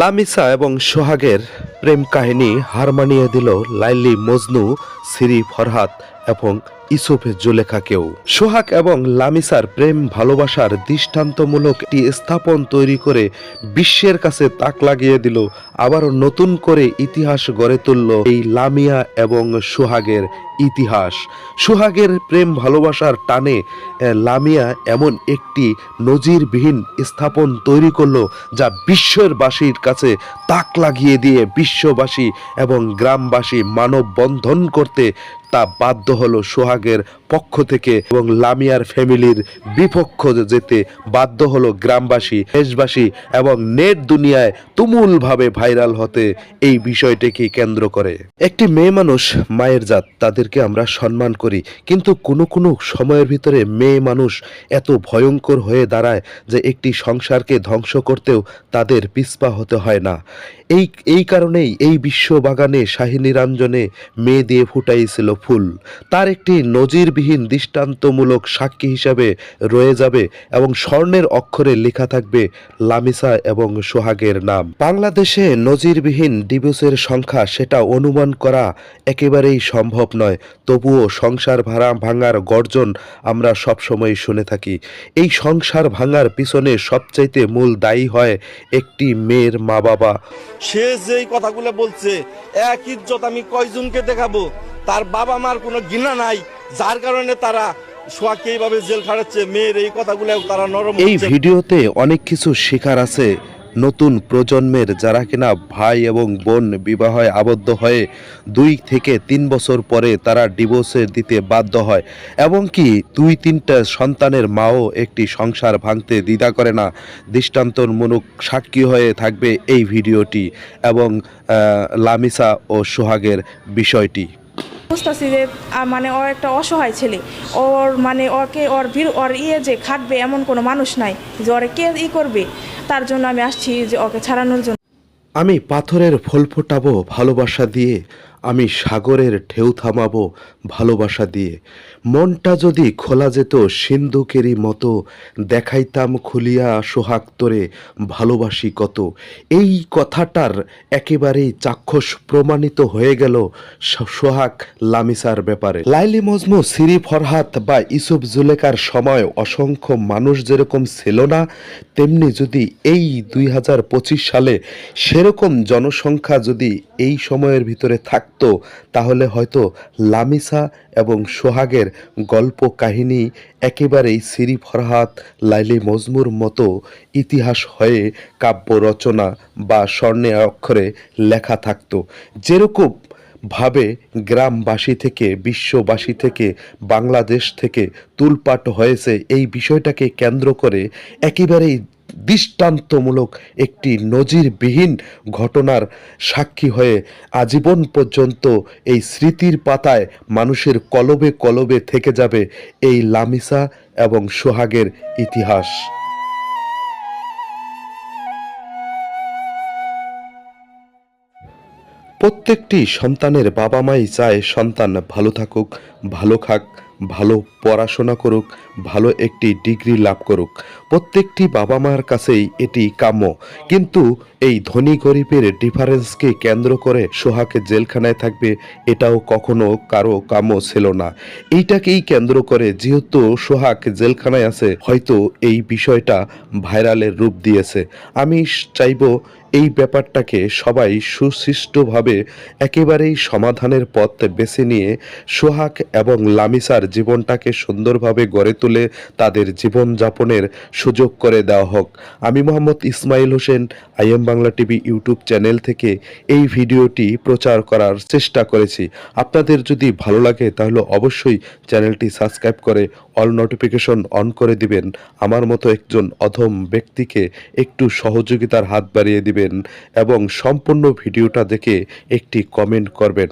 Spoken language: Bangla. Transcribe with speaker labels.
Speaker 1: লামিসা এবং সোহাগের প্রেম কাহিনী হার মানিয়ে দিল লাইলি মজনু, সিরি ফরহাদ এবং ইসুফ জুলেখাকেও। সোহাগ এবং লামিসার প্রেম ভালোবাসার দৃষ্টান্তমূলক একটি স্থাপন তৈরি করে বিশ্বের কাছে তাক লাগিয়ে দিল, আবারও নতুন করে ইতিহাস গড়ে তুলল এই লামিয়া এবং সোহাগের ইতিহাস। সোহাগের প্রেম ভালোবাসার টানে লামিয়া এমন একটি নজিরবিহীন স্থাপন তৈরি করল যা বিশ্ববাসীর কাছে তাক লাগিয়ে দিয়ে বিশ্ববাসী এবং গ্রামবাসী মানববন্ধন করতে তা বাধ্য হলো সোহাগের পক্ষ থেকে এবং লামিয়ার ফ্যামিলির বিপক্ষ যেতে বাধ্য হলো গ্রামবাসী, দেশবাসী এবং নেট দুনিয়ায় তুমুলভাবে ভাইরাল হতে এই বিষয়টিকে কেন্দ্র করে। একটি মেয়ে মানুষ, মায়ের জাত, তাদেরকে আমরা সম্মান করি, কিন্তু কোনো কোনো সময়ের ভিতরে মেয়ে মানুষ এত ভয়ঙ্কর হয়ে দাঁড়ায় যে একটি সংসারকে ধ্বংস করতেও তাদের পিছপা হতে হয় না। এই এই কারণেই এই বিশ্ববাগানে শাহী নিরঞ্জনে মেয়ে দিয়ে ফুটাইছিল ফুল। তার একটি নজিরবিহীন দৃষ্টান্তমূলক সাক্ষী হিসাবে রয়ে যাবে এবং স্বর্ণের অক্ষরে লেখা থাকবে লামিসা এবং সোহাগের নাম। বাংলাদেশে নজিরবিহীন ডিভোর্সের সংখ্যা সেটা অনুমান করা একেবারেই সম্ভব নয়। তবুও সংসার ভাড়া ভাঙার গর্জন আমরা সবসময় শুনে থাকি। এই সংসার ভাঙার পিছনে সবচাইতে মূল দায়ী হয় একটি মেয়ের মা বাবা
Speaker 2: সে যেই কথাগুলো বলছে, এক ইজ্জত আমি কয়জনকে দেখাবো? তার বাবা মার কোনো ঘৃণা নাই যার কারণে তারা সোয়াকে এইভাবে জেল খাটাচ্ছে মেয়ের এই কথাগুলো তারা নরম
Speaker 1: এই ভিডিওতে অনেক কিছু শেখার আছে। নতুন প্রজন্মের যারা কিনা ভাই এবং বোন বিবাহে আবদ্ধ হয়ে দুই থেকে তিন বছর পরে তারা ডিভোর্সে দিতে বাধ্য হয় এবং কি দুই তিনটা সন্তানের মাও একটি সংসার ভাঙতে দ্বিধা করে না দৃষ্টান্তমূলক সাক্ষী হয়ে থাকবে এই ভিডিওটি এবং লামিসা ও সোহাগের বিষয়টি।
Speaker 3: বুঝতেছি যে মানে ও একটা অসহায় ছেলে। ওর মানে ওকে ওর ভিড় ওর ইয়ে যে খাটবে এমন কোনো মানুষ নাই যে ওরে কে ই করবে। তার জন্য আমি আসছি যে ওকে ছাড়ানোর জন্য।
Speaker 1: আমি পাথরের ফল ফোটাবো ভালোবাসা দিয়ে আমি সাগরের ঢেউ থামাবো ভালোবাসা দিয়ে। মনটা যদি খোলা যেত সিন্ধুকেরই মতো, দেখাইতাম খুলিয়া সোহাগ তোরে ভালোবাসি কত। এই কথাটার একেবারেই চাক্ষুষ প্রমাণিত হয়ে গেল সোহাগ লামিসার ব্যাপারে। লাইলি মজমু সিরি ফরহাত বা ইসুফ জুলেকার সময় অসংখ্য মানুষ যেরকম ছিল না, তেমনি যদি এই দুই হাজার পঁচিশ সালে সেরকম জনসংখ্যা যদি এই সময়ের ভিতরে থাকতো তাহলে হয়তো লামিসা এবং সোহাগের গল্প কাহিনী একেবারেই সিরি ফরহাত, লাইলি মজমুর মতো ইতিহাস হয়ে কাব্য রচনা বা স্বর্ণে অক্ষরে লেখা থাকতো। যেরকম ভাবে গ্রামবাসী থেকে, বিশ্ববাসী থেকে, বাংলাদেশ থেকে তুলপাট হয়েছে, এই বিষয়টাকে কেন্দ্র করে একেবারেই দৃষ্টান্তমূলক একটি নজিরবিহীন ঘটনার সাক্ষী হয়ে আজীবন পর্যন্ত এই স্মৃতির পাতায় মানুষের কলবে কলবে থেকে যাবে এই লামিসা এবং সোহাগের ইতিহাস। প্রত্যেকটি সন্তানের বাবা মাই চায় সন্তান ভালো থাকুক, ভালো খাক। ভালো পড়াশোনা করুক, ভালো একটি ডিগ্রি লাভ করুক। প্রত্যেকটি বাবা মার কাছেই এটি কাম্য। কিন্তু এই ধনী গরিবের ডিফারেন্সকে কেন্দ্র করে সোহাকে জেলখানায় থাকবে এটাও কখনো কারও কাম্য ছিল না। এইটাকেই কেন্দ্র করে যেহেতু সোহাগ জেলখানায় আছে, হয়তো এই বিষয়টা ভাইরালের রূপ দিয়েছে। আমি চাইব এই ব্যাপারটাকে সবাই সুশিষ্টভাবে একেবারেই সমাধানের পথ বেছে নিয়ে সোহাগ এবং লামিসার জীবনটাকে সুন্দরভাবে গড়ে তুলে তাদের জীবনযাপনের সুযোগ করে দেওয়া হোক। আমি Mohammad Ismail Hossain, IM Bangla TV YouTube channel থেকে এই ভিডিওটি প্রচার করার চেষ্টা করেছি। আপনাদের যদি ভালো লাগে তাহলে অবশ্যই চ্যানেলটি সাবস্ক্রাইব করে অল নোটিফিকেশন অন করে দিবেন। আমার মতো একজন অধম ব্যক্তিকে একটু সহযোগিতার হাত বাড়িয়ে দিবেন এবং সম্পূর্ণ ভিডিওটা দেখে একটি কমেন্ট করবেন।